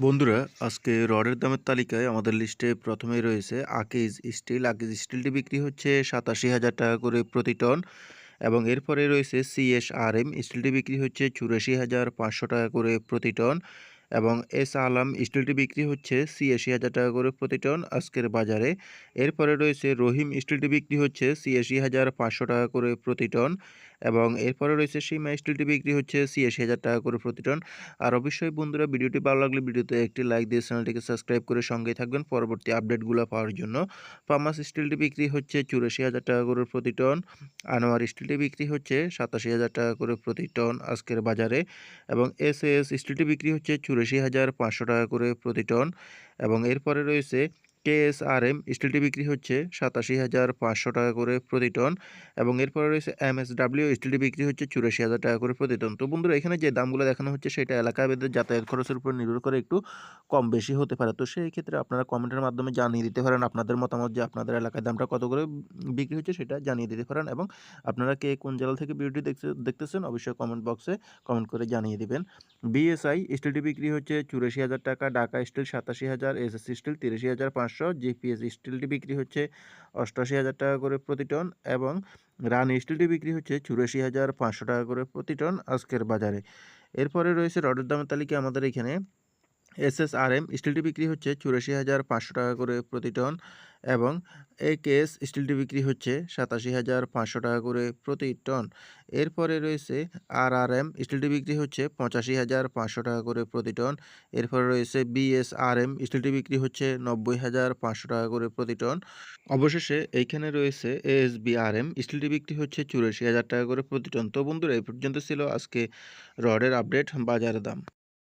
বন্ধুরা, আজকে রডের দামের তালিকায় আমাদের লিস্টে প্রথমেই রয়েছে আকিজ স্টিল। আকিজ স্টিলটি বিক্রি হচ্ছে সাতাশি হাজার টাকা করে প্রতি টন এবং এরপরে রয়েছে সিএসআরএম স্টিলটি বিক্রি হচ্ছে চুরাশি হাজার পাঁচশো টাকা করে প্রতি টন এবং এস আলাম স্টিলটি বিক্রি হচ্ছে ছিয়াশি হাজার টাকা করে প্রতি টন আজকের বাজারে। এরপরে রয়েছে রহিম স্টিলটি বিক্রি হচ্ছে ছিয়াশি হাজার পাঁচশো টাকা করে প্রতি টন এবং এরপরে রয়েছে সীমা স্টিলটি বিক্রি হচ্ছে ছিয়াশি হাজার টাকা করে প্রতি টন। আর অবশ্যই বন্ধুরা ভিডিওটি ভালো লাগলে ভিডিওতে একটি লাইক দিয়ে চ্যানেলটিকে সাবস্ক্রাইব করে সঙ্গেই থাকবেন পরবর্তী আপডেটগুলো পাওয়ার জন্য। ফার্মাস স্টিলটি বিক্রি হচ্ছে চুরাশি হাজার টাকা করে প্রতি টন। আনোয়ার স্টিলটি বিক্রি হচ্ছে সাতাশি হাজার টাকা করে প্রতি টন আজকের বাজারে। এবং এস এস স্টিলটি বিক্রি হচ্ছে চুরাশি হাজার পাঁচশো টাকা করে প্রতি টন। এবং এরপরে রয়েছে কেএসআরএম স্টিলটি বিক্রি হচ্ছে সাতাশি হাজার পাঁচশো টাকা করে প্রতি টন এবং এরপরে রয়েছে এমএসডাব্লিউ স্টিলটি বিক্রি হচ্ছে চুরাশি হাজার টাকা করে প্রতি টন। তো বন্ধুরা, এখানে যে দামগুলো দেখানো হচ্ছে সেটা এলাকা ভেদে যাতায়াত খরচের উপর নির্ভর করে একটু কম বেশি হতে পারে। তো সেই ক্ষেত্রে আপনারা কমেন্টের মাধ্যমে জানিয়ে দিতে পারেন আপনাদের মতামত যে আপনাদের এলাকায় দামটা কত করে বিক্রি হচ্ছে সেটা জানিয়ে দিতে পারেন এবং আপনারা কে কোন জেলা থেকে ভিডিওটি দেখতে দেখতেছেন অবশ্যই কমেন্ট বক্সে কমেন্ট করে জানিয়ে দিবেন। বিএসআই স্টিলটি বিক্রি হচ্ছে চুরাশি হাজার টাকা, ঢাকা স্টিল সাতাশি হাজার, এস এসএসসি স্টিল তিরাশি হাজার পাঁচশো জিপিএস স্টিলটি বিক্রি হচ্ছে অষ্টআশি হাজার টাকা করে প্রতি টন এবং রান স্টিলটি বিক্রি হচ্ছে চুরাশি হাজার পাঁচশো টাকা করে প্রতি টন আজকের বাজারে। এরপরে রয়েছে রডের দামের তালিকা আমাদের এখানে। এসএসআরএম স্টিলটি বিক্রি হচ্ছে চুরাশি হাজার পাঁচশো টাকা করে প্রতি টন এবং এ কেস স্টিলটি বিক্রি হচ্ছে সাতাশি হাজার পাঁচশো টাকা করে প্রতি টন। এরপরে রয়েছে আর আর এম স্টিলটি বিক্রি হচ্ছে পঁচাশি হাজার পাঁচশো টাকা করে প্রতি টন। এরপরে রয়েছে বিএসআরএম, স্টিলটি বিক্রি হচ্ছে নব্বই হাজার পাঁচশো টাকা করে প্রতি টন। অবশেষে এইখানে রয়েছে এএসবিআরএম, স্টিলটি বিক্রি হচ্ছে চুরাশি হাজার টাকা করে প্রতি টন। তো বন্ধুরা, এই পর্যন্ত ছিল আজকে রডের আপডেট, বাজারের দাম।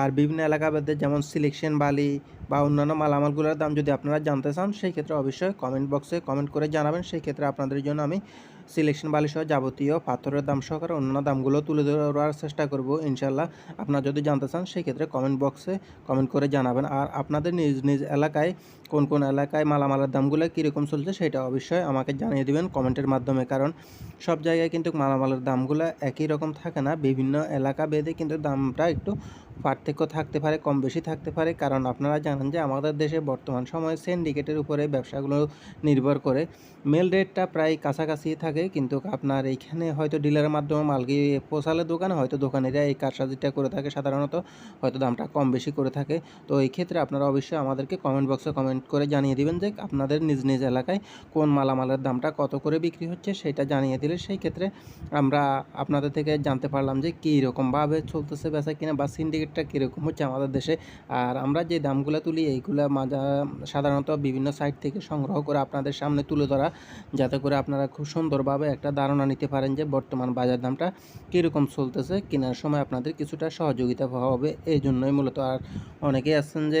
আর বিভিন্ন এলাকা ভেদে যেমন সিলেকশন বালি বা অন্যান্য মালামালগুলোর দাম যদি আপনারা জানতে চান, সেই ক্ষেত্রে অবশ্যই কমেন্ট বক্সে কমেন্ট করে জানাবেন। সেই ক্ষেত্রে আপনাদের জন্য আমি সিলেকশন বালি সহ যাবতীয় পাথরের দাম সহকারে অন্যান্য দামগুলো তুলে ধরার চেষ্টা করব ইনশাল্লাহ আপনারা যদি জানতে চান সেই ক্ষেত্রে কমেন্ট বক্সে কমেন্ট করে জানাবেন। আর আপনাদের নিজ নিজ এলাকায় কোন কোন এলাকায় মালামালের দামগুলো কীরকম চলছে, সেটা অবশ্যই আমাকে জানিয়ে দেবেন কমেন্টের মাধ্যমে। কারণ সব জায়গায় কিন্তু মালামালের দামগুলো একই রকম থাকে না। বিভিন্ন এলাকা ভেদে কিন্তু দামটা একটু পার্থক্য থাকতে পারে, কম বেশি থাকতে পারে। কারণ আপনারা জানেন যে আমাদের দেশে বর্তমান সময়ে সিন্ডিকেটের উপরে ব্যবসাগুলো নির্ভর করে। মেল রেটটা প্রায় কাছাকাছি থাকে। কিন্তু আপনার এইখানে হয়তো ডিলারের মাধ্যমে মাল গিয়ে পৌঁছালে দোকানে, হয়তো দোকানিরা এই কারসাজিটা করে থাকে সাধারণত, হয়তো দামটা কম বেশি করে থাকে। তো এই ক্ষেত্রে আপনারা অবশ্যই আমাদেরকে কমেন্ট বক্সে কমেন্ট করে জানিয়ে দিবেন যে আপনাদের নিজ নিজ এলাকায় কোন মালামালের দামটা কত করে বিক্রি হচ্ছে সেটা জানিয়ে দিলে সেই ক্ষেত্রে আমরা আপনাদের থেকে জানতে পারলাম যে কী রকমভাবে চলতেছে বেচা কিনা বা সিন্ডিকেটটা কীরকম হচ্ছে আমাদের দেশে। আর আমরা যে দামগুলো তুলি, এইগুলো মাজা সাধারণত বিভিন্ন সাইট থেকে সংগ্রহ করে আপনাদের সামনে তুলে ধরা, যাতে করে আপনারা খুব সুন্দরভাবে একটা ধারণা নিতে পারেন যে বর্তমান বাজার দামটা কীরকম চলতেছে, কেনার সময় আপনাদের কিছুটা সহযোগিতা হবে এই জন্যই মূলত আর অনেকেই আছেন যে